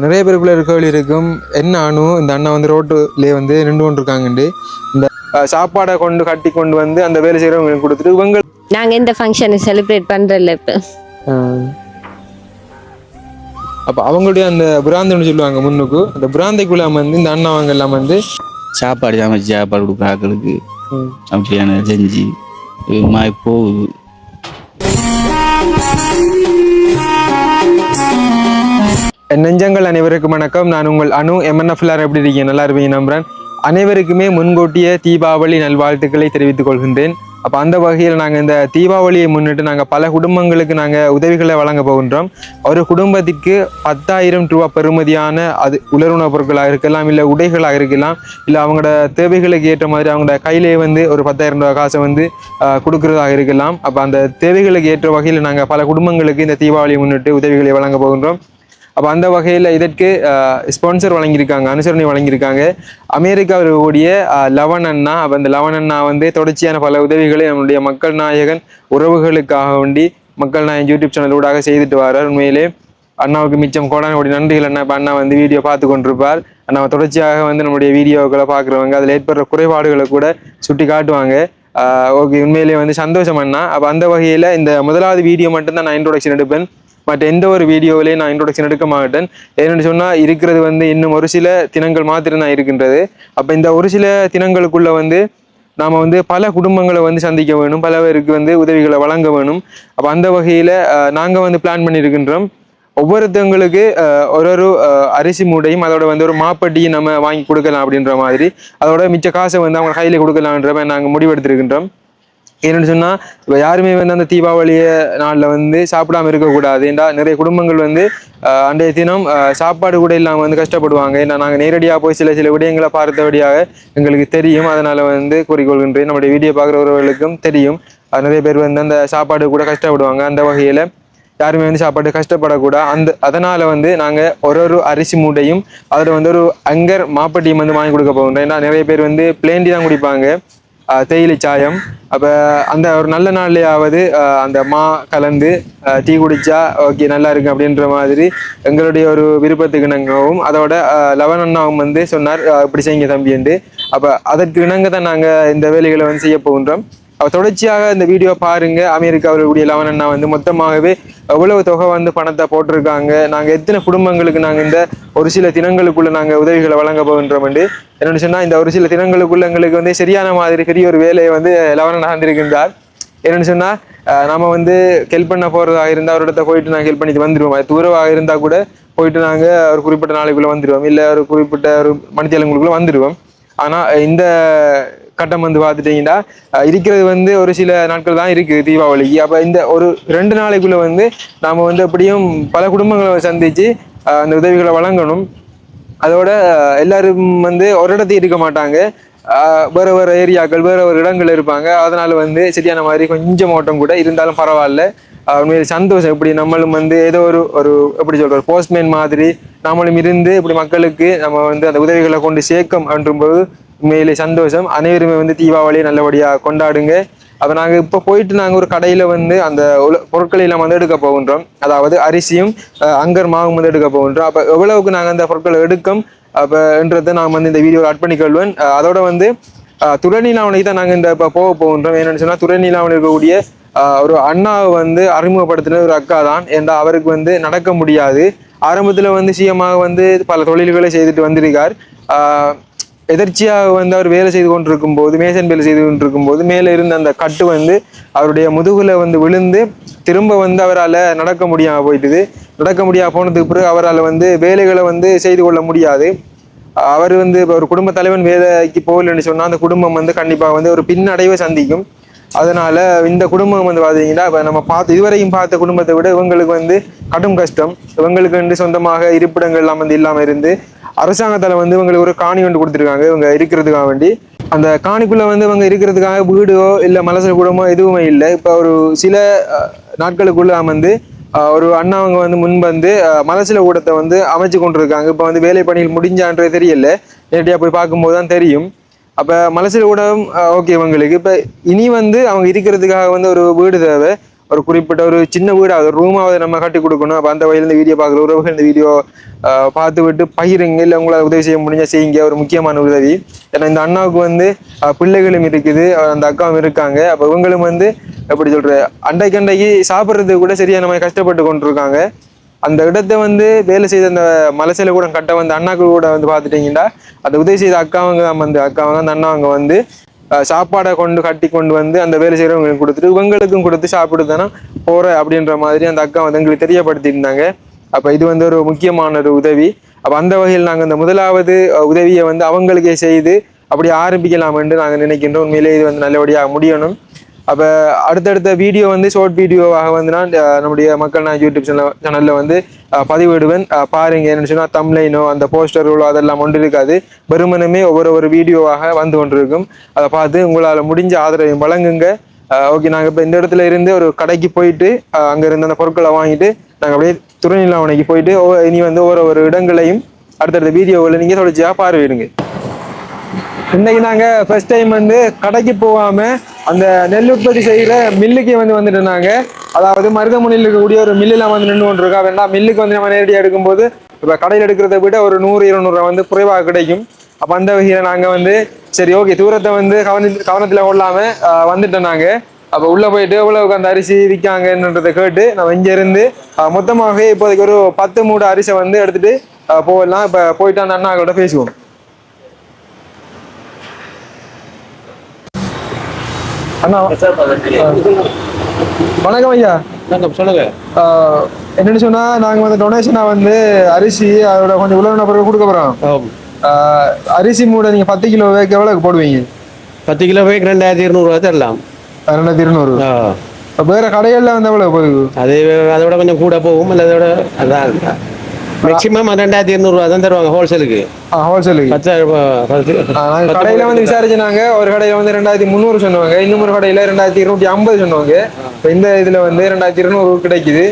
நிறைய பேருக்குள்ள கேள்வி இருக்கும். என்ன அணு இந்த அண்ணா வந்து ரோட்டுலேயே வந்து நின்று கொண்டு இருக்காங்கண்டு இந்த சாப்பாடை கொண்டு கட்டி கொண்டு வந்து அந்த வேலை செய்கிறவங்களுக்கு கொடுத்துட்டு இவங்க நாங்க இந்த ஃபங்க்ஷனை செலிப்ரேட் பண்றதில்ல இப்ப. அப்போ அவங்களுடைய அந்த பிராந்தன்னு சொல்லுவாங்க முன்னுக்கு. அந்த பிராந்தைக்குள்ள வந்து இந்த அண்ணா அவங்க எல்லாம் வந்து சாப்பாடு சமைச்சு சாப்பாடு கொடுக்குற ஆக்களுக்கு. அப்படியான செஞ்சு போகுது. நெஞ்சங்கள் அனைவருக்கும் வணக்கம். நான் உங்கள் அனு. எம்என்எஃப்லார் எப்படி இருக்கீங்க? நல்லா இருப்பீங்க நம்புறேன். அனைவருக்குமே முன்கூட்டிய தீபாவளி நல்வாழ்த்துக்களை தெரிவித்துக் கொள்கின்றேன். அப்போ அந்த வகையில் நாங்கள் இந்த தீபாவளியை முன்னிட்டு நாங்கள் பல குடும்பங்களுக்கு நாங்கள் உதவிகளை வழங்க போகின்றோம். ஒரு குடும்பத்திற்கு பத்தாயிரம் ரூபா பெறுமதியான அது உலருணவுப் பொருட்களாக இருக்கலாம் இல்லை உடைகளாக இருக்கலாம் இல்லை அவங்களோட தேவைகளுக்கு ஏற்ற மாதிரி அவங்களோட கையிலே வந்து ஒரு பத்தாயிரம் ரூபாய் காசை வந்து கொடுக்குறதாக கொடுக்கறதாக இருக்கலாம். அப்போ அந்த தேவைகளுக்கு ஏற்ற வகையில் நாங்கள் பல குடும்பங்களுக்கு இந்த தீபாவளியை முன்னிட்டு உதவிகளை வழங்க போகின்றோம். அப்போ அந்த வகையில் இதற்கு ஸ்பான்சர் வழங்கியிருக்காங்க அனுசரணை வழங்கியிருக்காங்க. அமெரிக்காவில் இருக்கக்கூடிய லவன் அண்ணா அப்போ அந்த லவன் அண்ணா வந்து தொடர்ச்சியான பல உதவிகளை நம்முடைய மக்கள் நாயகன் உறவுகளுக்காக வேண்டி மக்கள் நாயகன் யூடியூப் சேனல் ஊடாக செய்துட்டு வரார். உண்மையிலே அண்ணாவுக்கு மிச்சம் கோடான கோடி நன்றிகள் அண்ணா. இப்போ அண்ணா வந்து வீடியோ பார்த்து கொண்டிருப்பார். அண்ணா தொடர்ச்சியாக வந்து நம்முடைய வீடியோக்களை பார்க்குறவங்க அதில் ஏற்படுற குறைபாடுகளை கூட சுட்டி காட்டுவாங்க. ஓகே உண்மையிலேயே வந்து சந்தோஷம் அண்ணா. அப்போ அந்த வகையில் இந்த முதலாவது வீடியோ மட்டும்தான் நான் இன்ட்ரோடக்ஷன் எடுப்பேன். மற்ற எந்த ஒரு வீடியோவிலையும் நான் இன்ட்ரொடக்ஷன் எடுக்க மாட்டேன். ஏன்னு சொன்னால் இருக்கிறது வந்து இன்னும் ஒரு சில தினங்கள் மாத்திரம் தான் இருக்கின்றது. அப்போ இந்த ஒரு சில தினங்களுக்குள்ளே வந்து நாம் வந்து பல குடும்பங்களை வந்து சந்திக்க வேணும். பல பேருக்கு வந்து உதவிகளை வழங்க வேணும். அப்போ அந்த வகையில் நாங்கள் வந்து பிளான் பண்ணியிருக்கின்றோம். ஒவ்வொருத்தவங்களுக்கு ஒரு ஒரு அரிசி மூடையும் அதோட வந்து ஒரு மாப்பட்டியும் நம்ம வாங்கி கொடுக்கலாம் அப்படின்ற மாதிரி. அதோட மிச்ச காசை வந்து அவங்க கையில் கொடுக்கலான்ற மாதிரி நாங்கள் முடிவெடுத்திருக்கின்றோம். என்னென்னு சொன்னால் இப்போ யாருமே வந்து அந்த தீபாவளிய நாளில் வந்து சாப்பிடாம இருக்கக்கூடாது. ஏன்டா நிறைய குடும்பங்கள் வந்து அன்றைய தினம் சாப்பாடு கூட இல்லாமல் வந்து கஷ்டப்படுவாங்க. ஏன்னா நாங்கள் நேரடியாக போய் சில சில விடயங்களை பார்த்தபடியாக எங்களுக்கு தெரியும். அதனால் வந்து கூறிக்கொள்கின்றேன். நம்முடைய வீடியோ பார்க்குறவர்களுக்கும் தெரியும். நிறைய பேர் வந்து அந்த சாப்பாடு கூட கஷ்டப்படுவாங்க. அந்த வகையில் யாருமே வந்து சாப்பாடு கஷ்டப்படக்கூடாது அந்த அதனால் வந்து நாங்கள் ஒரு ஒரு அரிசி மூட்டையும் அதில் வந்து ஒரு அங்கர் மாப்பட்டியும் வந்து வாங்கி கொடுக்க போகின்றோம். ஏன்னா நிறைய பேர் வந்து பிளேண்டி தான் குடிப்பாங்க. தேயிலை சாயம். அப்போ அந்த ஒரு நல்ல நாள்லையாவது அந்த மா கலந்து டீ குடிச்சா ஓகே நல்லா இருக்கு அப்படின்ற மாதிரி எங்களுடைய ஒரு விருப்பத்துக்கு இணங்கவும் அதோட ஆஹ் லவன் அண்ணாவும் வந்து சொன்னார் இப்படி செய்யுங்க தம்பின்ட்டு அப்போ அதற்கு இணங்க தான் நாங்கள் இந்த வேலைகளை வந்து செய்ய போகின்றோம். தொடர்ச்சியாக இந்த வீடியோ பாருங்க. அமெரிக்காவில் கூடிய அண்ணா வந்து மொத்தமாகவே எவ்வளவு தொகை வந்து பணத்தை போட்டிருக்காங்க. நாங்கள் எத்தனை குடும்பங்களுக்கு நாங்கள் இந்த ஒரு சில தினங்களுக்குள்ள நாங்கள் உதவிகளை வழங்க போகின்றோம் அப்படி என்னென்னு சொன்னால் இந்த ஒரு சில தினங்களுக்குள்ள எங்களுக்கு வந்து சரியான மாதிரி பெரிய ஒரு வேலையை வந்து லவன் நடந்திருக்கின்றார் என்னென்னு சொன்னால் சொன்னா நாம வந்து ஹெல்ப் பண்ண போறதா இருந்தால் ஒரு இடத்த போயிட்டு நாங்கள் ஹெல்ப் பண்ணிட்டு வந்துருவோம். அது தூரமாக இருந்தால் கூட போயிட்டு நாங்கள் ஒரு குறிப்பிட்ட நாளைக்குள்ளே வந்துடுவோம் இல்லை ஒரு குறிப்பிட்ட ஒரு மணித்தேலங்களுக்குள்ள வந்துடுவோம் ஆனால் இந்த கட்டம் வந்து பார்த்துட்டீங்கன்னா இருக்கிறது வந்து ஒரு சில நாட்கள் தான் இருக்குது தீபாவளிக்கு. அப்போ இந்த ஒரு ரெண்டு நாளைக்குள்ளே வந்து நாம் வந்து அப்படியும் பல குடும்பங்களை சந்தித்து அந்த உதவிகளை வழங்கணும். அதோட எல்லாரும் வந்து ஒரு இடத்தையும் இருக்க மாட்டாங்க. வேறு வேறு ஏரியாக்கள் வேறு ஒரு இடங்கள் இருப்பாங்க. அதனால் வந்து சரியான மாதிரி கொஞ்சம் ஓட்டம் கூட இருந்தாலும் பரவாயில்ல. உண்மையில் சந்தோஷம். இப்படி நம்மளும் வந்து ஏதோ ஒரு ஒரு எப்படி சொல்ற போஸ்ட்மேன் மாதிரி நாமளும் இருந்து இப்படி மக்களுக்கு நம்ம வந்து அந்த உதவிகளை கொண்டு சேர்க்கும் என்றும்போது உண்மையிலே சந்தோஷம். அனைவருமே வந்து தீபாவளியை நல்லபடியாக கொண்டாடுங்க. அப்போ நாங்கள் இப்போ போயிட்டு நாங்கள் ஒரு கடையில் வந்து அந்த உல- பொருட்களை எல்லாம் வந்து எடுக்க போகின்றோம். அதாவது அரிசியும் அங்கர் மாவும் வந்து எடுக்க போகின்றோம். அப்போ எவ்வளவுக்கு நாங்கள் அந்த பொருட்களை எடுக்கும்? அப்போன்றதை நான் வந்து இந்த வீடியோவில் ஆட் பண்ணிக்கொள்வேன். அஹ், அதோட வந்து துறைநீலாவணைக்கு தான் நாங்கள் இந்த இப்போ போக போகின்றோம். என்னென்னு சொன்னால் துறைநீலாவணை இருக்கக்கூடிய ஒரு அண்ணாவை வந்து அறிமுகப்படுத்தின ஒரு அக்கா தான். ஏன்னா அவருக்கு வந்து நடக்க முடியாது. ஆரம்பத்தில் வந்து சிஎமாக வந்து பல தொழில்களை செய்துட்டு வந்திருக்கார். எதர்ச்சியாக வந்து அவர் வேலை செய்து கொண்டிருக்கும் போது மேசன் வேலை செய்து கொண்டிருக்கும் போது மேலே இருந்த அந்த கட்டு வந்து அவருடைய முதுகுல வந்து விழுந்து திரும்ப வந்து அவரால் நடக்க முடியாமல் போயிட்டுது. நடக்க முடியாம போனதுக்கு பிறகு அவரால் வந்து வேலைகளை வந்து செய்து கொள்ள முடியாது. அவர் வந்து இப்போ ஒரு குடும்ப தலைவன் வேலைக்கு போகலன்னு சொன்னால் அந்த குடும்பம் வந்து கண்டிப்பாக வந்து ஒரு பின்னடைவை சந்திக்கும். அதனால இந்த குடும்பம் வந்து பார்த்தீங்கன்னா இப்போ நம்ம பார்த்து இதுவரையும் பார்த்த குடும்பத்தை விட இவங்களுக்கு வந்து கடும் கஷ்டம். இவங்களுக்கு வந்து சொந்தமாக இருப்பிடங்கள் எல்லாம் வந்து இல்லாமல் இருந்து அரசாங்கத்தால் வந்து இவங்களுக்கு ஒரு காணி ஒன்று கொடுத்துருக்காங்க. இவங்க இருக்கிறதுக்காக வேண்டி. அந்த காணிக்குள்ள வந்து இவங்க இருக்கிறதுக்காக வீடோ இல்லை மலசல் கூடமோ எதுவுமே இல்லை. இப்போ ஒரு சில நாட்களுக்குள்ள வந்து ஒரு அண்ணா அவங்க வந்து முன் வந்து மலசில கூடத்தை வந்து அமைச்சு கொண்டிருக்காங்க. இப்போ வந்து வேலை பணிகள் முடிஞ்சான்றது தெரியல. நேரடியாக போய் பார்க்கும்போது தான் தெரியும். அப்போ மலசில கூடம் ஓகே இவங்களுக்கு. இப்போ இனி வந்து அவங்க இருக்கிறதுக்காக வந்து ஒரு வீடு தேவை. ஒரு குறிப்பிட்ட ஒரு சின்ன வீடாவது ரூமாவது நம்ம கட்டி கொடுக்கணும். அப்போ அந்த வகையில் இந்த வீடியோ பார்க்குற உறவுகள் இந்த வீடியோ பார்த்து விட்டு பகிருங்க. இல்லை உங்களால் உதவி செய்ய முடிஞ்சால் செய்யுங்க. ஒரு முக்கியமான உதவி. ஏன்னா இந்த அண்ணாவுக்கு வந்து பிள்ளைகளும் இருக்குது. அந்த அக்காவும் இருக்காங்க. அப்போ இவங்களும் வந்து எப்படி சொல்கிற அண்டைக்கு அண்டைக்கு சாப்பிட்றதுக்கு கூட சரியாக நம்ம கஷ்டப்பட்டு கொண்டிருக்காங்க. அந்த இடத்த வந்து வேலை செய்த அந்த மலசையில கூட கட்ட வந்த அண்ணாக்கு கூட வந்து பார்த்துட்டீங்கன்னா அந்த உதவி செய்த அக்காவங்க தான் வந்து அக்காவங்க அந்த அண்ணாவங்க வந்து சாப்பாடை கொண்டு கட்டி கொண்டு வந்து அந்த வேலை செய்கிறவங்களுக்கு கொடுத்துட்டு இவங்களுக்கும் கொடுத்து சாப்பிட்டு தானே அப்படின்ற மாதிரி அந்த அக்கா வந்து எங்களுக்கு தெரியப்படுத்தியிருந்தாங்க. அப்போ இது வந்து ஒரு முக்கியமான ஒரு உதவி. அப்போ அந்த வகையில் நாங்கள் இந்த முதலாவது உதவியை வந்து அவங்களுக்கே செய்து அப்படி ஆரம்பிக்கலாம் என்று நாங்கள் நினைக்கின்றோம். உண்மையிலே இது வந்து நல்லபடியாக முடியணும். அப்போ அடுத்தடுத்த வீடியோ வந்து ஷார்ட் வீடியோவாக வந்து நான் நம்முடைய மக்கள் நான் யூடியூப் சேனல் சேனலில் வந்து பதிவிடுவேன். பாருங்க என்னன்னு சொன்னால் தம்லைனோ அந்த போஸ்டர்களோ அதெல்லாம் ஒன்று இருக்காது. வெறுமனமே ஒவ்வொரு ஒரு வீடியோவாக வந்து கொண்டிருக்கும். அதை பார்த்து உங்களால் முடிஞ்ச ஆதரவை வழங்குங்க. ஓகே நாங்கள் இப்போ இந்த இடத்துல இருந்து ஒரு கடைக்கு போயிட்டு அங்கே இருந்து அந்த பொருட்களை வாங்கிட்டு நாங்கள் அப்படியே துணைநிலாவணைக்கு போயிட்டு ஒவ்வொரு- இனி வந்து ஒவ்வொரு ஒரு இடங்களையும் அடுத்தடுத்த வீடியோவில் நீங்கள் தொடர்ச்சியாக பார்வையிடுங்க. இன்னைக்கு நாங்கள் ஃபர்ஸ்ட் டைம் வந்து கடைக்கு போகாமல் அந்த நெல் உற்பத்தி செய்கிற மில்லுக்கு வந்து வந்துட்டு இருந்தாங்க. அதாவது மருதமுனையில் இருக்கக்கூடிய ஒரு மில்லில் வந்து நின்று கொண்டு இருக்கா வேண்டாம். மில்லுக்கு வந்து நம்ம நேரடியாக எடுக்கும்போது இப்போ கடையில் எடுக்கிறத விட ஒரு நூறு இருநூறுவா வந்து குறைவாக கிடைக்கும். அப்போ அந்த வகையில் நாங்கள் வந்து சரி ஓகே தூரத்தை வந்து கவனி கவனத்தில் கொள்ளாமல் வந்துட்டோம் நாங்கள் அப்போ உள்ள போயிட்டு உள்ளே அந்த அரிசி விற்காங்கன்றதை கேட்டு நம்ம இங்கேருந்து மொத்தமாகவே இப்போதைக்கு ஒரு பத்து மூடு அரிசை வந்து எடுத்துட்டு போகலாம் இப்போ போயிட்டு அந்த அண்ணாக்களோட பேசுவோம். அண்ணா. வணக்கம் ஐயா. வணக்கம் சொல்லுங்க. என்னன்னு சொன்னா நாங்க வந்து டொனேஷனா வந்து அரிசி அதோட கொஞ்சம் உலக பொருள் கொடுக்க போறோம். அரிசி மூடை நீங்க பத்து கிலோ வேக்கு எவ்வளவுக்கு போடுவீங்க? பத்து கிலோ போய் ரெண்டாயிரத்தி இருநூறுவா தரலாம். ரெண்டாயிரத்தி இருநூறு. ஆ. வேற கடைகள்ல வந்து எவ்வளவு போகுது? அது அதை விட கொஞ்சம் கூட போகும் இல்லை அதை விட அதான். மேக்சிமம் ரெண்டாயிரத்தி இருநூறுவா தான் தருவாங்க ஹோல்சேலுக்கு ஹோல்சேலுக்கு பத்தாயிரம் கடையில வந்து விசாரிச்சுனாங்க ஒரு கடையில வந்து ரெண்டாயிரத்தி முந்நூறு சொன்னாங்க இன்னும் ஒரு கடையில ரெண்டாயிரத்தி இருநூத்தி ஐம்பது சொன்னாங்க இப்ப இந்த இதுல வந்து ரெண்டாயிரத்தி இருநூறு கிடைக்குது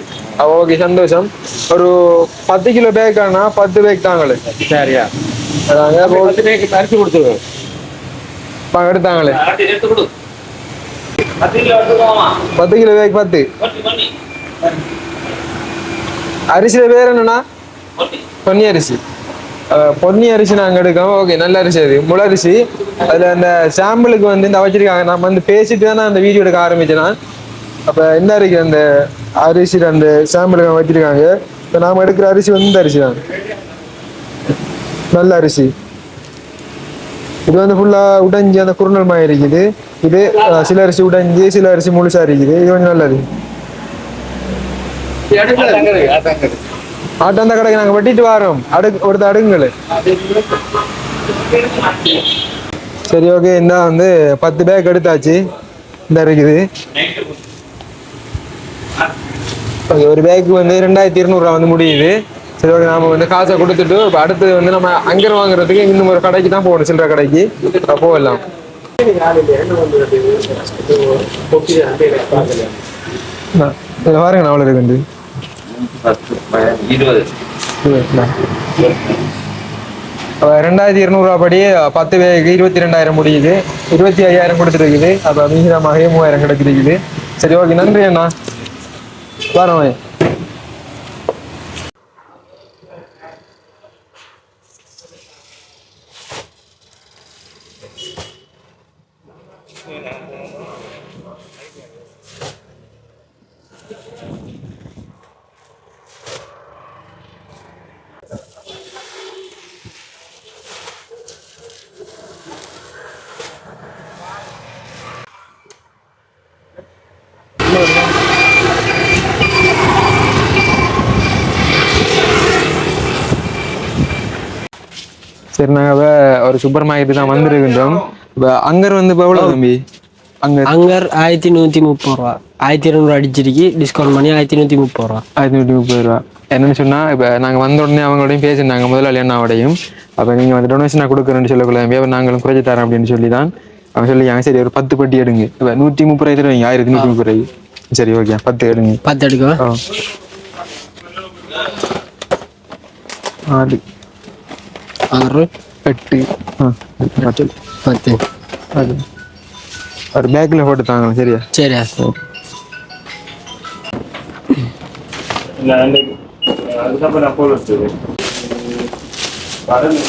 ஓகே சந்தோஷம் ஒரு பத்து கிலோ பேக் ஆனா பத்து பேக் தாங்களே சரியா பத்து பேருக்கு அரிசி கொடுத்துருவேன் பா- எடுத்தாங்களே பத்து கிலோ பேக் பத்து அரிசியில பேர் என்னன்னா பொன்னி அரிசி. பொன்னி அரிசி நாங்க எடுக்கோம் ஓகே நல்ல அரிசி அது. முளை அரிசி. அதுல அந்த சாம்பிளுக்கு வந்து இந்த வச்சிருக்காங்க. நம்ம வந்து பேசிட்டு தான் நான் அந்த வீடியோ எடுக்க ஆரம்பிச்சேன் நான். அப்ப என்ன இருக்கு அந்த அரிசி அந்த சாம்பிளுக்கு வச்சிருக்காங்க. இப்ப நாம எடுக்கிற அரிசி வந்து இந்த அரிசி தான். நல்ல அரிசி. இது வந்து ஃபுல்லா உடைஞ்சு அந்த குறுநல் மாதிரி இருக்குது. இது சில அரிசி உடைஞ்சு சில அரிசி முழுசா இருக்குது. இது கொஞ்சம் நல்லது. ஆட்டாந்த கடைக்கு நாங்க வெட்டிட்டு வரோம். அடுக்கு ஒருத்த அடுங்களு. சரி ஓகே இந்த வந்து பத்து பேக் எடுத்தாச்சு. இந்த இருக்குது. ஓகே ஒரு பேக்கு வந்து ரெண்டாயிரத்தி இருநூறுவா வந்து முடியுது. சரி ஓகே நாம வந்து காசை கொடுத்துட்டு இப்போ அடுத்தது வந்து நம்ம அங்கே வாங்குறதுக்கு இன்னும் ஒரு கடைக்கு தான் போகணும் சில்லற கடைக்கு. அப்ப போகலாம் இதில் பாருங்க நான் அவ்வளோ இருக்குது இருபது. அப்ப ரெண்டாயிரத்தி இருநூறுவா படி பத்து பேருக்கு இருபத்தி ரெண்டாயிரம் முடியுது. இருபத்தி ஐயாயிரம் கொடுத்துருக்குது. அப்போ மீதமாக மூவாயிரம் கிடைச்சிருக்குது சரி ஓகே நன்றி அண்ணா. வரோம் சரி நாங்கள் இப்போ ஒரு சூப்பர் மார்க்கெட் தான் வந்திருக்கின்றோம். இப்போ அங்கர் வந்து இப்போ எவ்வளோ தம்பி? அங்கே அங்கர் ஆயிரத்தி நூற்றி முப்பது ரூபா. ஆயிரத்தி இருநூறு அடிச்சிருக்கு. டிஸ்கவுண்ட் பண்ணி ஆயிரத்தி நூற்றி முப்பது ரூபா. ஆயிரத்தி நூற்றி முப்பது ரூபா. என்னன்னு சொன்னால் இப்போ நாங்கள் வந்த உடனே அவங்களோடையும் பேசினாங்க முதலாளி அண்ணாவோடையும். அப்போ நீங்கள் வந்து டொனேஷனாக கொடுக்குறேன்னு சொல்லக்கூடாது நாங்களும் குறைச்சி தரோம் அப்படின்னு சொல்லி தான் அவங்க சொல்லியாங்க சரி ஒரு பத்து பெட்டி எடுங்க. இப்போ நூற்றி முப்பது ரூபாய் தருவீங்க ஆயிரத்தி நூற்றி முப்பது ரூபாய் சரி ஓகே. பத்து எடுங்க. பத்து எடுக்கவா? ஆ. ஆறு ആറ് എട്ട്. പത്ത് ഒരു ബാക്കിലെ ഫോട്ടോ താങ്ങണം ശരിയാ? ശരിയാ. ഞാൻ അതുക്കപ്പം അപ്പോൾ പറഞ്ഞു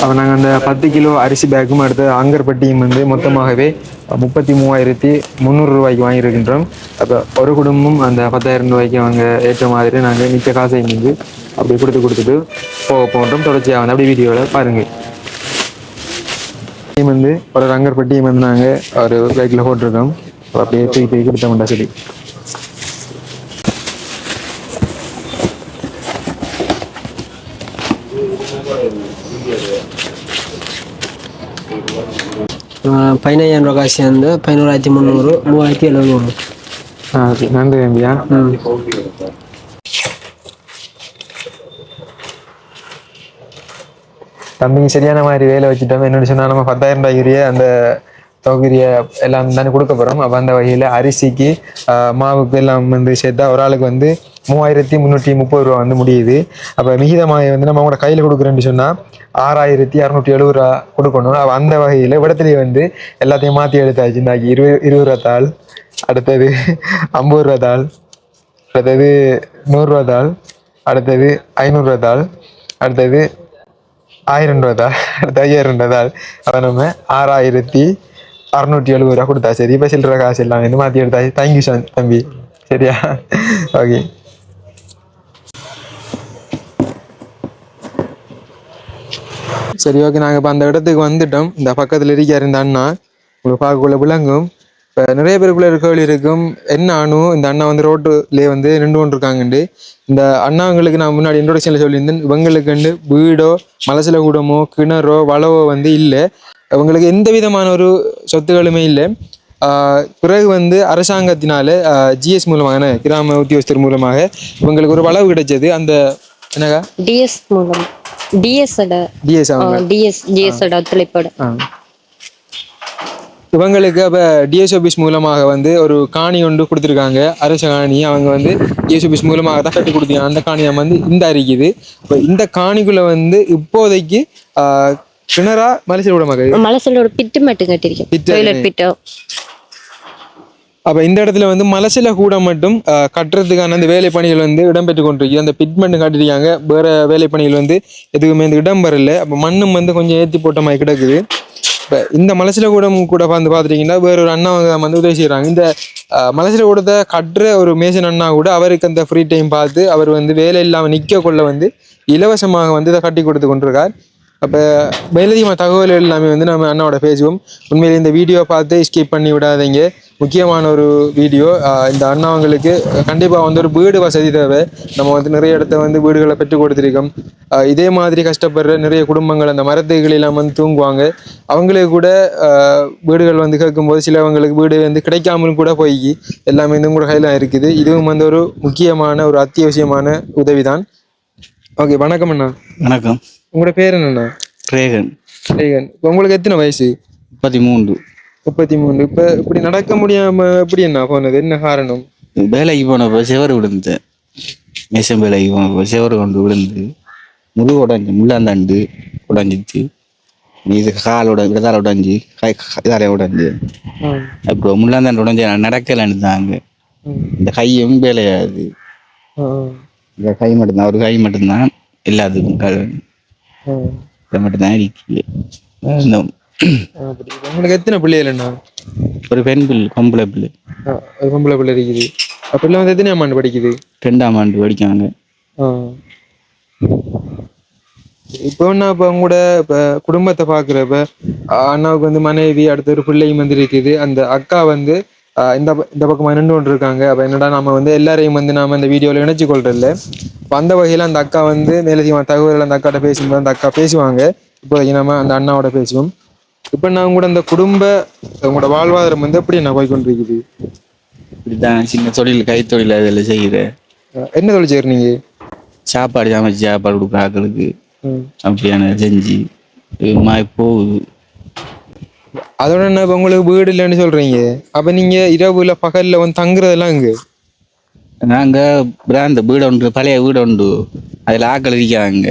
அப்போ நாங்கள் அந்த பத்து கிலோ அரிசி பேக்கும் அடுத்து ஆங்கர்பட்டியும் வந்து மொத்தமாகவே முப்பத்தி மூவாயிரத்தி முந்நூறு ரூபாய்க்கு வாங்கியிருக்கின்றோம். அப்போ ஒரு குடும்பம் அந்த பத்தாயிரம் ரூபாய்க்கு அவங்க ஏற்ற மாதிரி நாங்கள் மிச்ச காசை வந்து அப்படி கொடுத்து கொடுத்துட்டு போக போன்றோம் தொடர்ச்சியாக வந்து அப்படி வீடியோவில் பாருங்கள் டீம் வந்து ஒரு ரங்கர்பட்டியும் வந்து நாங்கள் ஒரு பைக்கில் போட்டிருக்கோம். அப்படியே அப்படியே தூக்கி தூக்கி கொடுத்தோம்டா சரி பதினையாயிரம் ரூபா காசு வந்து பதினோராயிரத்தி முந்நூறு மூவாயிரத்தி எழுநூறு. ஓகே. நன்றி தம்பியா தம்பிங்க சரியான மாதிரி வேலை வச்சுட்டோம். என்னோட சொன்னா நம்ம பத்தாயிரம் ரூபாய்க்குரிய அந்த தொகுரிய எல்லாம் தானே கொடுக்க போறோம். அப்போ அந்த வகையில் அரிசிக்கு மாவுக்கு எல்லாம் வந்து சேர்த்தா ஒரு ஆளுக்கு வந்து மூவாயிரத்தி முந்நூற்றி முப்பது ரூபா வந்து முடியுது. அப்போ மிகிதமாக வந்து நம்ம அவங்களோட கையில் கொடுக்குறேன்னு சொன்னால் ஆறாயிரத்தி அறநூற்றி எழுபது ரூபா கொடுக்கணும். அப்போ அந்த வகையில் விடத்துலேயே வந்து எல்லாத்தையும் மாற்றி எடுத்தாச்சு. இந்தாக்கி இருபது இருபது ரூபா தாள் அடுத்தது ஐம்பது ரூபா தாள் அடுத்தது நூறுரூவா தாள் அடுத்தது ஐநூறுரூவா தாள் அடுத்தது ஆயிரம் ரூபா தாள் அடுத்து ஐயாயிரம் ரூபா தாள். அப்போ நம்ம ஆறாயிரத்தி அறநூற்றி எழுபது ரூபா கொடுத்தா சரி இப்போ சில்லற காசு எல்லாம் இந்த மாற்றி எடுத்தாச்சு. தேங்க்யூ சார் தம்பி. சரியா? ஓகே சரி ஓகே நாங்கள் இப்போ அந்த இடத்துக்கு வந்துட்டோம். இந்த பக்கத்தில் இருக்கார் இந்த அண்ணா உங்களுக்கு பார்க்கக்குள்ள விளங்கும். இப்போ நிறைய பேருக்குள்ள இருக்கவள் இருக்கும். என்ன அணு இந்த அண்ணா வந்து ரோட்டுலேயே வந்து நின்று கொண்டு இருக்காங்கண்டு இந்த அண்ணாங்களுக்கு நான் முன்னாடி இன்ட்ரோடக்ஷனில் சொல்லியிருந்தேன். இவங்களுக்கு வந்து வீடோ மலசில கூடமோ கிணறோ வளவோ வந்து இல்லை. இவங்களுக்கு எந்த விதமான ஒரு சொத்துகளுமே இல்லை. பிறகு வந்து அரசாங்கத்தினால ஜிஎஸ் மூலமாக கிராம உத்தியோகஸ்தர் மூலமாக இவங்களுக்கு ஒரு வளவு கிடைச்சது. அந்த என்னக்கா டிஎஸ் மூலம். டிஎஸ் டிஎஸ் ஒத்துழைப்போட. இவங்களுக்கு அப்போ டிஎஸ் ஆஃபீஸ் மூலமாக வந்து ஒரு காணி ஒன்று கொடுத்துருக்காங்க. அரசு காணி. அவங்க வந்து டிஎஸ் ஆஃபீஸ் மூலமாக தான் கட்டி கொடுத்துருக்காங்க அந்த காணியை வந்து இந்த அறிக்குது இப்போ இந்த காணிக்குள்ள வந்து இப்போதைக்கு கிணறா மலைசீர் விடமாக மலசலோட பிட்டு மட்டும் கட்டியிருக்கேன். பிட்டோ. அப்போ இந்த இடத்துல வந்து மலசில கூட மட்டும் கட்டுறதுக்கான அந்த வேலை பணிகள் வந்து இடம்பெற்று கொண்டிருக்கு. அந்த பிட்மெண்ட் காட்டிருக்காங்க வேறு வேலை பணிகள் வந்து எதுவுமே இந்த இடம் வரல அப்போ மண்ணும் வந்து கொஞ்சம் ஏற்றி போட்ட மாதிரி கிடக்குது. இப்போ இந்த மலசில கூடம் கூட வந்து பார்த்துட்டீங்கன்னா வேற ஒரு அண்ணா வந்து உதவி செய்கிறாங்க இந்த மலசில கூடத்தை கட்டுற ஒரு மேசன் அண்ணா கூட அவருக்கு அந்த ஃப்ரீ டைம் பார்த்து அவர் வந்து வேலை இல்லாமல் நிற்க கொள்ள வந்து இலவசமாக வந்து இதை கட்டி கொடுத்து கொண்டிருக்கார். அப்போ மேலதிகமாக தகவல் எல்லாமே வந்து நம்ம அண்ணாவோட பேசுவோம் உண்மையிலே இந்த வீடியோ பார்த்து ஸ்கிப் பண்ணி விடாதீங்க. முக்கியமான ஒரு வீடியோ. இந்த அண்ணாவங்களுக்கு கண்டிப்பாக வந்து ஒரு வீடு வசதி தேவை. நம்ம வந்து நிறைய இடத்த வந்து வீடுகளை பெற்றுக் கொடுத்துருக்கோம். இதே மாதிரி கஷ்டப்படுற நிறைய குடும்பங்கள் அந்த மரத்துகள் எல்லாம் வந்து தூங்குவாங்க. அவங்களுக்கு கூட வீடுகள் வந்து கேட்கும்போது சிலவங்களுக்கு வீடு வந்து கிடைக்காமலும் கூட போய் எல்லாமே வந்து உங்களோட கையில் இருக்குது. இதுவும் வந்து ஒரு முக்கியமான ஒரு அத்தியாவசியமான உதவி தான் ஓகே வணக்கம் அண்ணா. வணக்கம். உங்களோட பேர் என்னண்ணா? ரேகன். ரேகன். உங்களுக்கு எத்தனை வயசு? முப்பத்தி மூன்று. முப்பத்தி மூணு. இப்போ இப்படி நடக்க முடியாம எப்படி என்ன போனது? என்ன காரணம்? வேலைக்கு போனப்போ செவரு விழுந்தேன் மேசம் வேலைக்கு போனப்போ செவரு கொண்டு விழுந்து. முழு உடஞ்சி முள்ளாந்தாண்டு உடஞ்சிச்சு. இது காலோட விடதால உடஞ்சி கை இதால உடஞ்சி. அப்புறம் முள்ளாந்தாண்டு உடஞ்சி நடக்கலைன்னு தாங்க இந்த கையும் வேலையாது. இந்த கை மட்டும்தான் ஒரு கை மட்டும்தான் எல்லாத்துக்கும் மட்டும்தான் இருக்கு உங்களுக்கு எத்தனை பிள்ளைகள் ஒரு பெண் பிள்ளை பொம்பளை பிள்ளை. ஒரு பொம்பளை பிள்ளை இருக்குது. அப்படிலாம் வந்து எத்தனை ஆண்டு படிக்குது? ரெண்டாம் ஆண்டு படிக்காங்க. இப்போ என்ன இப்போ உங்களோட இப்போ குடும்பத்தை பார்க்குறப்ப அண்ணாவுக்கு வந்து மனைவி அடுத்த ஒரு பிள்ளையும் வந்து இருக்குது. அந்த அக்கா வந்து இந்த இந்த பக்கமாக நின்று கொண்டு இருக்காங்க அப்போ என்னடா நம்ம வந்து எல்லாரையும் வந்து நாம இந்த வீடியோவில் இணைச்சு கொள்றதில்ல அப்போ அந்த வகையில் அந்த அக்கா வந்து மேலதிகமான தகவல் அந்த அக்காட்ட பேசும்போது அந்த அக்கா பேசுவாங்க. இப்போதைக்கு நம்ம அந்த அண்ணாவோட பேசுவோம். இப்போ நான் கூட அந்த குடும்ப உங்களோட வாழ்வாதாரம் வந்து எப்படி என்ன போய் கொண்டிருக்குது இப்படிதான் சின்ன தொழில் கைத்தொழில் அதில் செய்கிறேன் என்ன தொழில் செய்கிறீங்க சாப்பாடு சமைச்சு சாப்பாடு கொடுக்குற ஆட்களுக்கு ம். அப்படியான செஞ்சு மாய் போகுது. அதோட என்ன இப்போ உங்களுக்கு வீடு இல்லைன்னு சொல்றீங்க. அப்ப நீங்க இரவுல பகல்ல வந்து தங்குறதெல்லாம் இங்க நாங்கள் பிராந்த வீடு உண்டு பழைய வீடு உண்டு அதில் ஆக்கள் இருக்காங்க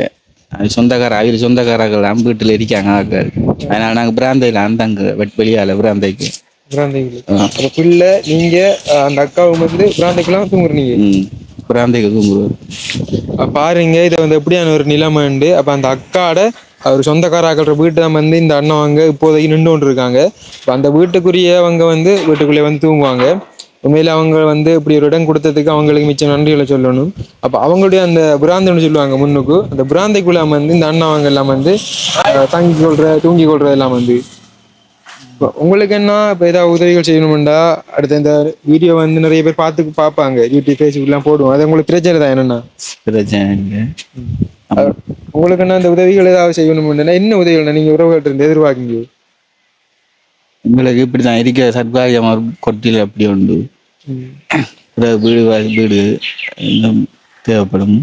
சொந்தக்கார அவங்க சொந்தக்காரர்கள் வீட்டில் இருக்காங்க ஆக்கள் அதனால் நாங்கள் பிராந்தையில் அந்தாங்க வெட் வெளியால் பிராந்தைக்கு. பிள்ளை நீங்க அந்த அக்காவும் வந்து பிராந்தைக்குலாம் தூங்குறீங்க? பிராந்தைக்கு தூங்குவார் அப்ப பாருங்க இது வந்து எப்படியான ஒரு நிலைமைண்டு அப்ப அந்த அக்காட அவர் சொந்தக்காராக்கள வீட்டு தான் வந்து இந்த அண்ணன் அவங்க இப்போதைக்கு நின்று கொண்டு இருக்காங்க அந்த வீட்டுக்குரியவங்க வந்து வீட்டுக்குள்ளே வந்து தூங்குவாங்க. உண்மையில அவங்க வந்து இப்படி ஒரு இடம் கொடுத்ததுக்கு அவங்களுக்கு மிச்சம் நன்றிகளை சொல்லணும். அப்ப அவங்களுடைய அந்த பிராந்தன்னு சொல்லுவாங்க முன்னுக்கு. அந்த பிராந்தைக்குள்ள வந்து இந்த அண்ணன் அவங்க எல்லாம் வந்து தங்கி கொள்ற தூங்கி கொள்றது எல்லாம் வந்து. இப்ப உங்களுக்கு என்ன இப்போ ஏதாவது உதவிகள் செய்யணும்டா? அடுத்த இந்த வீடியோ வந்து நிறைய பேர் பார்த்து பார்ப்பாங்க. யூடியூப் ஃபேஸ்புக்லாம் போடுவோம். அது உங்களுக்கு பிரச்சனை தான். என்னன்னா? பிரச்சனை உங்களுக்கு என்ன அந்த உதவிகள் ஏதாவது செய்யணும்னா என்ன உதவிகள் நீங்க உறவுகள்ட்ட இருந்து எதிர்பார்க்கீங்க எங்களுக்கு இப்படி தான் இருக்க சர்க்காரியமாக கொட்டில் அப்படி உண்டு. வீடு வீடு இன்னும் தேவைப்படும்.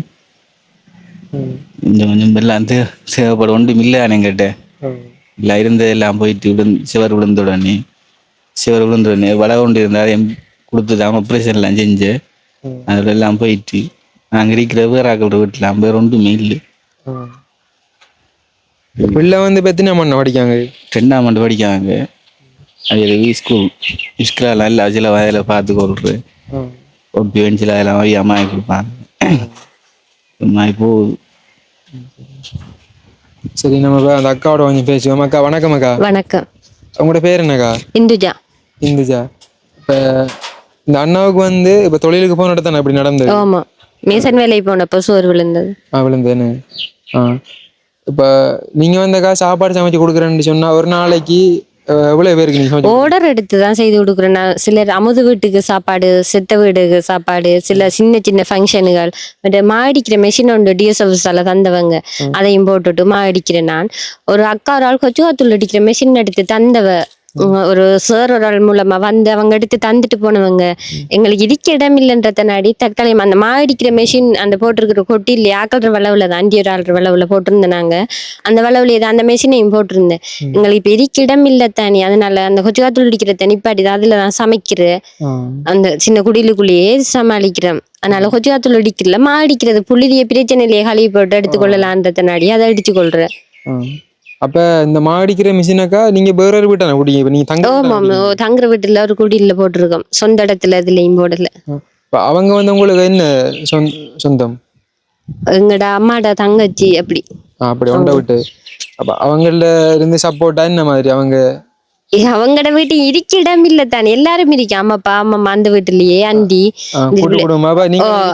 கொஞ்சம் கொஞ்சம் எல்லாம் தேவைப்படும். ஒன்றும் இல்லை என்கிட்ட இல்லை இருந்ததெல்லாம் போயிட்டு விழுந்து சிவர் விழுந்த உடனே சிவர் விழுந்த உடனே வள கொண்டு இருந்தால் எம் கொடுத்து தான் ஆப்ரேஷன் எல்லாம் செஞ்சு அதில் எல்லாம் போயிட்டு நாங்கள் இருக்கிற வேற ஆக்களோட வீட்டில் வேற ஒன்றுமே இல்லை. பிள்ளை வந்து பெத்தினா மண்ண படிக்காங்க ரெண்டாம் ஆண்டு படிக்காங்க அது ஸ்கூல் ஸ்கூலெல்லாம் இல்லை சில வயதில் பார்த்து கொள்றேன் ஒப்பி வெஞ்சில் அதெல்லாம் போய் அம்மா கொடுப்பாங்க அம்மா போகுது சரி நம்ம இப்ப அந்த அக்காவோட கொஞ்சம் பேசுவோம் அக்கா வணக்கம் அக்கா வணக்கம் உங்களோட பேர் என்னக்கா இந்துஜா இந்துஜா இப்ப இந்த அண்ணாவுக்கு வந்து இப்ப தொழிலுக்கு போன இடத்தானே இப்படி நடந்தது ஆமா மேசன் வேலைக்கு போனப்போ சோறு விழுந்தது ஆ விழுந்தேன்னு ஆ இப்ப நீங்க வந்தக்கா சாப்பாடு சமைச்சு கொடுக்குறேன்னு சொன்னா ஒரு நாளைக்கு எவ்வளவு பேருக்கு நீங்க ஆர்டர் எடுத்து தான் செய்து கொடுக்குறேன். நான் சிலர் அமுது வீட்டுக்கு சாப்பாடு செத்த வீடுக்கு சாப்பாடு சில சின்ன சின்ன ஃபங்க்ஷனுகள் பட் மாடிக்கிற மெஷின் உண்டு டிஎஸ்எஃப்ஸால தந்தவங்க. அதையும் போட்டுட்டு மாடிக்கிறேன் நான். ஒரு அக்கா ஒரு ஆள் கொச்சுவாத்தூள் அடிக்கிற மெஷின் எடுத்து தந்தவ ஒரு சார் ஒரு ஆள் மூலமா வந்து அவங்க எடுத்து தந்துட்டு போனவங்க எங்களுக்கு இருக்க இடம் இல்லைன்றதனாடி தற்காலிகம் அந்த மாடிக்கிற மெஷின் அந்த போட்டிருக்கிற கொட்டியில் ஆக்கல்ற வளவுல தான் அண்டி ஒரு ஆள்ற வளவுல போட்டிருந்தேன் நாங்க. அந்த வளவுல தான் அந்த மெஷினையும் போட்டிருந்தேன். எங்களுக்கு இப்ப இருக்க இடம் இல்ல தனி அதனால அந்த கொச்சுவாத்தூள் அடிக்கிற தனிப்பாடி தான் அதுல தான் சமைக்கிறேன் ஆ. அந்த சின்ன குடிலுக்குள்ளேயே சமாளிக்கிறேன் அதனால கொச்சுவாத்தூள் அடிக்கல மா அடிக்கிறது புள்ளிய பிரச்சனையிலேயே கழுவி போட்டு எடுத்துக்கொள்ளலான்றதனாடி அதை அடிச்சு கொள்றேன். அப்ப இந்த மாடிக்கிற மிஷினக்கா நீங்க வேற ஒரு வீட்டான குடிங்க. இப்ப நீங்க தங்க ஓமா தங்குற வீட்டுல ஒரு குடியில போட்டிருக்கோம். சொந்த இடத்துல இதுலயும் போடல. இப்ப அவங்க வந்து உங்களுக்கு என்ன சொந்த- சொந்தம்? எங்கட அம்மாட தங்கச்சி அப்படி. ஆ, அப்படி ஒண்ட விட்டு. அப்ப அவங்கள இருந்து சப்போர்ட்டா என்ன மாதிரி அவங்க அவங்கட வீட்டு இருக்க இடம் இல்ல தானே. எல்லாரும் இருக்கா. அம்மாப்பா அம்மா அந்த வீட்டுலயே அண்டி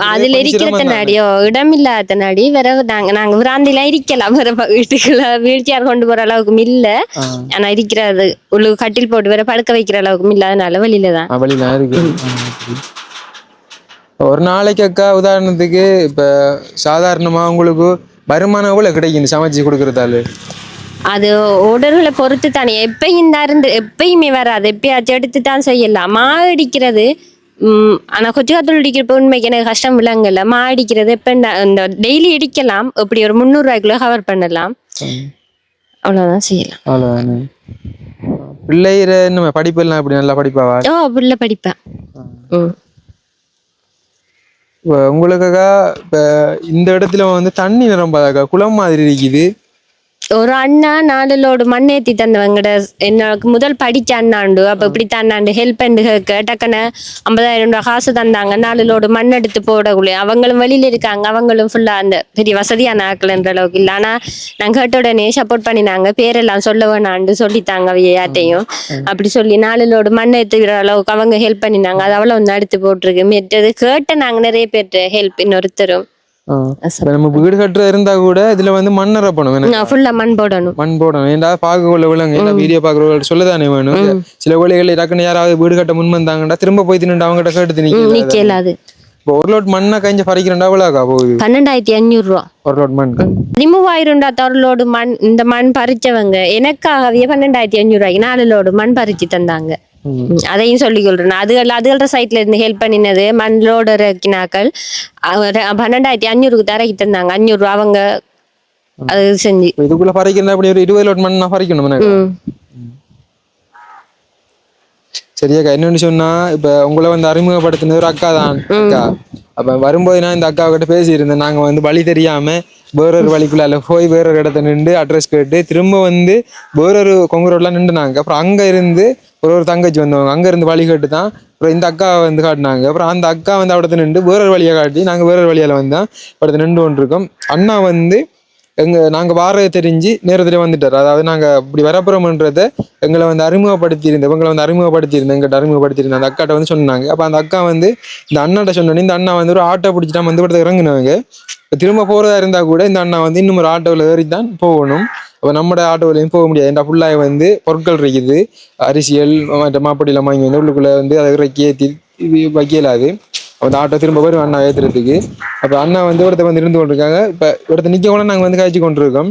அதுல தானே? இருக்கிறதனாடியோ இடம் இல்லாதனாடி வேற நாங்க நாங்க விராந்தில இருக்கலாம் வேற வீட்டுக்குள்ள வீல் சேர் கொண்டு போற அளவுக்கும் இல்ல. ஆனா இருக்கிறது உள்ளு கட்டில் போட்டு வேற படுக்க வைக்கிற அளவுக்கும் இல்லாதனால வெளியில தான் வழிலாம் இருக்கு. ஒரு நாளைக்கு அக்கா உதாரணத்துக்கு இப்ப சாதாரணமா உங்களுக்கு வருமானம் எவ்வளவு கிடைக்கும் சமைச்சு கொடுக்கறதால. அது ஓடர்களை பொறுத்து தானே. எப்பயும் தான் இருந்து எப்பயுமே வராது. எப்பயாச்சும் எடுத்து தான் செய்யலாம். மா அடிக்கிறது உம் ஆனா கொச்சு காத்தூள் அடிக்கிறப்ப உண்மைக்கு எனக்கு கஷ்டம் விளங்கல. மா அடிக்கிறது எப்ப இந்த- டெய்லி அடிக்கலாம். இப்படி ஒரு முந்நூறு ரூபாய்க்குள்ள கவர் பண்ணலாம். அவ்வளவுதான் செய்யலாம். அவ்வளவுதானே. பிள்ளைகிற நம்ம படிப்பெல்லாம் இப்படி நல்லா படிப்பாவா? ஓ புள்ள படிப்பேன் ம். உங்களுக்காக இப்ப இந்த இடத்துல வந்து தண்ணி நிரம்பாதாக்கா குளம் மாதிரி இருக்குது. ஒரு அண்ணா நாலு லோடு மண் ஏத்தி தந்தவங்கட எனக்கு முதல் படிச்ச அண்ணாண்டு. அப்ப இப்படி தண்ணாண்டு ஹெல்ப் பண்ணு கேட்க டக்குன்னு ஐம்பதாயிரம் ரூபாய் காசு தந்தாங்க. நாலு லோடு மண் எடுத்து போடக்குள்ளே. அவங்களும் வெளியில இருக்காங்க. அவங்களும் ஃபுல்லா அந்த பெரிய வசதியான ஆக்கலன்ற அளவுக்கு இல்லை. ஆனா நாங்க கேட்ட உடனே சப்போர்ட் பண்ணினாங்க. பேரெல்லாம் சொல்ல வேணாண்டு சொல்லித்தாங்க அவைய யார்ட்டையும் அப்படி சொல்லி நாலு லோடு மண் ஏத்துக்கிற அளவுக்கு அவங்க ஹெல்ப் பண்ணினாங்க. அது அவ்வளவு ஒன்று எடுத்து போட்டிருக்கு. மெட்டது கேட்ட நாங்க நிறைய பேர்ட்ட ஹெல்ப் இன்னொருத்தரும். நம்ம வீடு கட்டுற இருந்தா கூட இதுல வந்து மண் நிரப்பணும் ஃபுல்லா மண் போடணும். மண் போடணும். ஏன்டா பார்க்க கொள்ள விலங்கு வீடியோ பாக்குறவங்க சொல்லதானே வேணும்? சில வேலைகள் டக்குன்னு யாராவது வீடு கட்ட முன் வந்தாங்கடா திரும்ப போய் தின்னு அவங்ககிட்ட கேட்டு நிக்கல அது இப்போ ஒரு லோட் மண்ணை கஞ்சி பறிக்கிறேன்டா எவ்வளோக்கா போகுது? பன்னெண்டாயிரத்தி அஞ்சூறு ரூபா ஒரு லோட் மண். பதிமூவாயிரம் லோடு மண் இந்த மண் பறிச்சவங்க. எனக்காகவே பன்னெண்டாயிரத்தி அஞ்சூறு ரூபாய்க்கு நாலு லோடு மண் பறிச்சு தந்தாங்க. அதையும் சொல்லிக் கொள்றேன். அதுகள் அதுகள சைட்ல இருந்து ஹெல்ப் பண்ணினது மண் லோடு இறக்கினாக்கள் பன்னெண்டாயிரத்தி அஞ்சூறுக்கு தரக்கி தந்தாங்க அஞ்சூறு ரூபா அவங்க அது செஞ்சு. இதுக்குள்ள பறிக்கிறதா அப்படி ஒரு இருபது லோட் மண் பறிக்கணும் சரியாக்கா என்னன்னு சொன்னா இப்ப உங்களை வந்து அறிமுகப்படுத்தினது ஒரு அக்கா தான். அக்கா அப்ப வரும்போது நான் இந்த அக்கா கிட்ட பேசியிருந்தேன். நாங்க வந்து வழி தெரியாம வேறொரு வழிக்குள்ளால போய் வேறொரு இடத்த நின்று அட்ரஸ் கேட்டு திரும்ப வந்து வேறொரு கொங்கு ரோட்லாம் நின்றுனாங்க. அப்புறம் அங்கே இருந்து ஒரு ஒரு தங்கச்சி வந்தவங்க. அங்கேருந்து வழி கேட்டு தான் அப்புறம் இந்த அக்கா வந்து காட்டினாங்க. அப்புறம் அந்த அக்கா வந்து அவடத்த நின்று வேறொரு வழியை காட்டி நாங்கள் வேறொரு வழியால் வந்தோம். இடத்த நின்று கொண்டிருக்கோம். அண்ணா வந்து எங்க நாங்க வாரதை தெரிஞ்சு நேரத்துல வந்துட்டார். அதாவது நாங்க இப்படி வரப்புறோம்ன்றத எங்களை வந்து அறிமுகப்படுத்தி எங்களை வந்து அறிமுகப்படுத்தி இருந்தேன் எங்கிட்ட அறிமுகப்படுத்தி இருந்த அந்த அக்காட்ட வந்து சொன்னாங்க. அப்ப அந்த அக்கா வந்து இந்த அண்ணாட்ட சொன்னோன்னே இந்த அண்ணா வந்து ஒரு ஆட்டோ பிடிச்சிட்டா வந்து படத்தை இறங்குனாங்க திரும்ப போறதா இருந்தா கூட இந்த அண்ணா வந்து இன்னும் ஒரு ஆட்டோவில் ஏறி தான் போகணும். அப்போ நம்மட ஆட்டோவிலையும் போக முடியாது. ஏன்டா ஃபுல்லாக வந்து பொருட்கள் இருக்குது. அரிசியல் மற்ற மாப்படியில் வாங்கி வந்து உள்ளுக்குள்ள வந்து அதை இறக்கி ஏற்றி வைக்கலாது. அந்த ஆட்டோ திரும்ப வரும் அண்ணா ஏற்றுறதுக்கு அப்போ அண்ணா வந்து ஒருத்தர் வந்து இருந்து கொண்டிருக்காங்க. இப்போ ஒருத்தர் நிற்க கூட நாங்கள் வந்து காய்ச்சி கொண்டிருக்கோம்.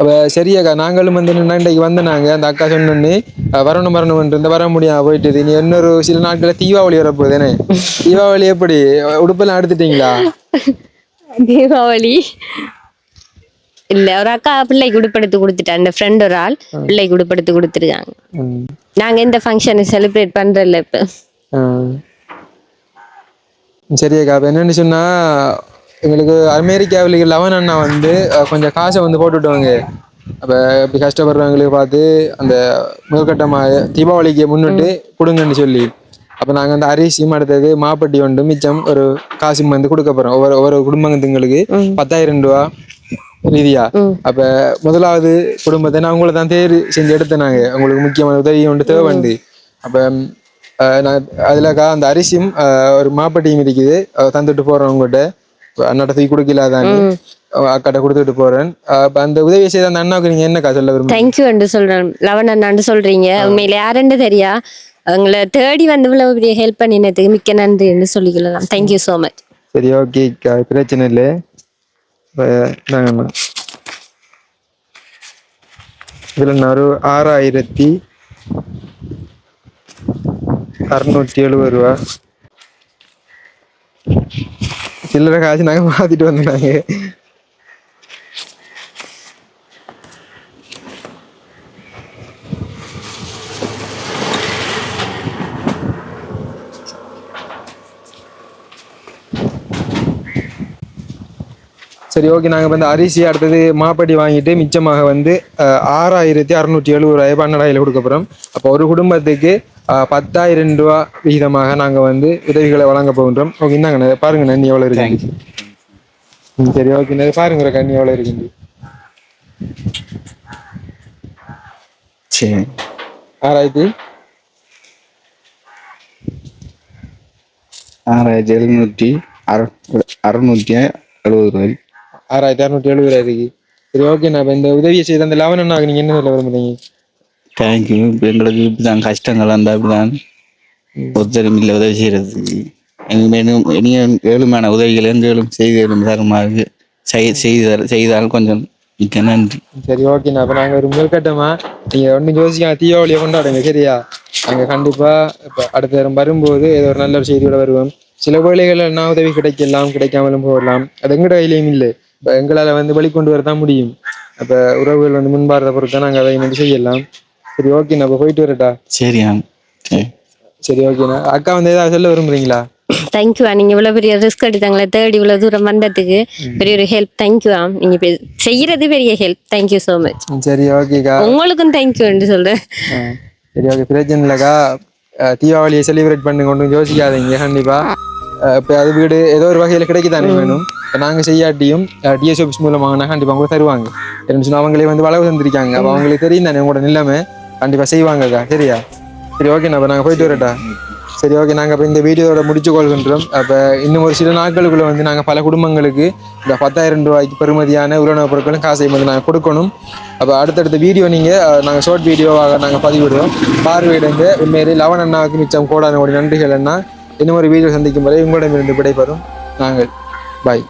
அப்போ சரியாக்கா நாங்களும் வந்து நின்னா இன்றைக்கு வந்து நாங்கள் அந்த அக்கா சொன்னோன்னே வரணும் வரணும் இருந்த வர முடியாம போயிட்டு நீ இன்னொரு சில நாட்களில் தீபாவளி வரப்போகுதுனே. தீபாவளி எப்படி? உடுப்பெல்லாம் எடுத்துட்டீங்களா? தீபாவளி. இல்ல ஒரு அக்கா பிள்ளைக்கு உடுப்படுத்து கொடுத்துட்டா அந்த ஃப்ரெண்ட் ஒரு ஆள் பிள்ளைக்கு உடுப்படுத்து கொடுத்துருக்காங்க. நாங்க இந்த ஃபங்க்ஷனை செலிப்ரேட் பண்றதில்ல இப்ப. சரியாக்கா அப்போ என்னன்னு சொன்னா எங்களுக்கு அமெரிக்காவில் லெவன் அண்ணா வந்து கொஞ்சம் காசை வந்து போட்டுவிட்டவங்க அப்போ இப்படி கஷ்டப்படுறவங்களுக்கு பார்த்து அந்த முதற்கட்டமாக தீபாவளிக்கு முன்னிட்டு கொடுங்கன்னு சொல்லி. அப்போ நாங்கள் அந்த அரிசியும் அடுத்தது மாப்பட்டி ஒன்று மிச்சம் ஒரு காசும் வந்து கொடுக்க போகிறோம் ஒவ்வொரு ஒவ்வொரு குடும்பத்துங்களுக்கு பத்தாயிரம் ரூபா ரீதியா அப்ப முதலாவது குடும்பத்தை நான் உங்களை தான் தேர்வு செஞ்சு எடுத்தேன் நாங்க. உங்களுக்கு முக்கியமான உதவி ஒன்று தேவைண்டு அப்ப அஹ், நான் அதுலக்கா அந்த அரிசியும் ஒரு மாப்பட்டியும் இருக்குது. தந்துட்டு போறேன் உங்கள்கிட்ட அண்ணாட்ட தூக்கி கொடுக்கல தானே அக்காட்ட கொடுத்துட்டு போறேன். அப்ப அந்த உதவி செய்த அந்த அண்ணாவுக்கு நீங்க என்னக்கா சொல்ல விரும்புறீங்க? தேங்க்யூ என்று சொல்றேன். லவன் அண்ணாண்டு சொல்றீங்க. உண்மையில யாருன்னு தெரியா? உங்களை தேடி வந்து பெரிய ஹெல்ப் பண்ணினதுக்கு மிக்க நன்றி என்று சொல்லிக்கலாம் தேங்க்யூ ஸோ மச் சரி ஓகே பிரச்சனை இல்லை. இந்தாங்கண்ணா இதுல ஒரு ஆறாயிரத்தி அறுநூற்றி எழுபது ரூபா. சில்லறை காசு நாங்க மாத்திட்டு வந்தாங்க சரி ஓகே. நாங்கள் வந்து அரிசி அடுத்தது மாப்படி வாங்கிட்டு மிச்சமாக வந்து ஆறாயிரத்தி அறுநூற்றி எழுபது ரூபாய் பன்னெண்டாயிரம் கொடுக்க போகிறோம் அப்போ ஒரு குடும்பத்துக்கு பத்தாயிரம் ரூபா விகிதமாக நாங்கள் வந்து உதவிகளை வழங்க போகின்றோம். ஓகே இந்தாங்கண்ணே பாருங்க நன்றி எவ்வளோ இருக்கு? சரி ஓகே பாருங்க கண்ணி எவ்வளோ இருக்கு? சரி. ஆறாயிரத்தி ஆறாயிரத்தி எழுநூற்றி அறு அறுநூற்றி எழுபது ரூபாய். ஆறாயிரத்தி அறுநூற்றி எழுபது ரூபாய் இருக்கு. சரி ஓகே நான் இந்த உதவியை செய்த அந்த லெவன் அண்ணாக்கு நீங்கள் என்ன சொல்ல விரும்புறீங்க? தேங்க்யூ எங்களுக்கு இப்படிதான் கஷ்டங்கள் அந்த இப்படிதான் ஒருத்தரும் இல்லை உதவி செய்யறதுக்கு. எங்களுக்கு மேலும் இனியும் ஏழுமான உதவிகள் எங்களும் செய்து தருமாறு செய் செய்தால் செய்தால் கொஞ்சம் மிக்க நன்றி. சரி ஓகேண்ணா அப்போ நாங்கள் ஒரு முதற்கட்டமா நீங்கள் ஒன்றும் யோசிக்காம தீபாவளியை கொண்டாடுங்க சரியா? நாங்கள் கண்டிப்பாக இப்போ அடுத்த தரம் வரும்போது ஏதோ ஒரு நல்ல ஒரு செய்தியோட வருவோம். சில வேளைகளில் நான் உதவி கிடைக்கலாம் கிடைக்காமலும் போகலாம். அது எங்கட கையிலையும் இல்லை. இப்போ எங்களால் வந்து வெளிக்கொண்டு வர தான் முடியும். அப்போ உறவுகள் வந்து முன்பாடுற பொறுத்தான் நாங்கள் அதை வந்து செய்யலாம். சரி ஓகேண்ணா அப்போ போயிட்டு வரட்டா சரியா சரி. சரி ஓகேண்ணா அக்கா வந்து ஏதாவது சொல்ல விரும்புறீங்களா? தேங்க்யூ நீங்க இவ்வளவு பெரிய ரிஸ்க் எடுத்தாங்களே தேடி இவ்வளவு தூரம் வந்ததுக்கு பெரிய ஒரு ஹெல்ப் தேங்க்யூ நீங்க செய்யறது பெரிய ஹெல்ப் தேங்க்யூ ஸோ மச் சரி ஓகேக்கா உங்களுக்கும் தேங்க்யூ என்று சொல்றேன். சரி ஓகே பிரச்சனை இல்லைக்கா தீபாவளியை செலிப்ரேட் பண்ணுங்க ஒன்றும் யோசிக்காதீங்க கண்டிப்பா. இப்ப அது வீடு ஏதோ ஒரு வகையில் கிடைக்குதானே வேணும். இப்ப நாங்க செய்யாட்டியும் டிஎஸ் ஆஃபீஸ் மூலமாக கண்டிப்பா அவங்க தருவாங்க. என்ன சொன்னா அவங்களே வந்து வளவு தந்திருக்காங்க. அப்ப அவங்களுக்கு தெரியும் தானே உங்களோட நிலைமை. கண்டிப்பா செய்வாங்கக்கா சரியா? சரி ஓகேண்ணா அப்போ நாங்க போயிட்டு வரட்டா சரி ஓகே நாங்க இப்போ இந்த வீடியோட முடிச்சு கொள்கின்றோம். அப்ப இன்னும் ஒரு சில நாட்களுக்குள்ள வந்து நாங்க பல குடும்பங்களுக்கு இந்த பத்தாயிரம் ரூபாய்க்கு பெறுமதியான உலக பொருட்களும் காசையும் வந்து நாங்க கொடுக்கணும். அப்போ அடுத்தடுத்த வீடியோ நீங்கள் நாங்கள் ஷார்ட் வீடியோவாக நாங்கள் பதிவிடுவோம் பார்வையிடுங்க. உண்மையிலே லவன் அண்ணாவுக்கு மிச்சம் கோடான நன்றிகள் அண்ணா. இன்னும் ஒரு வீடியோ சந்திக்கும் வரை உங்களிடமிருந்து விடைபெறும். நாங்கள் பாய்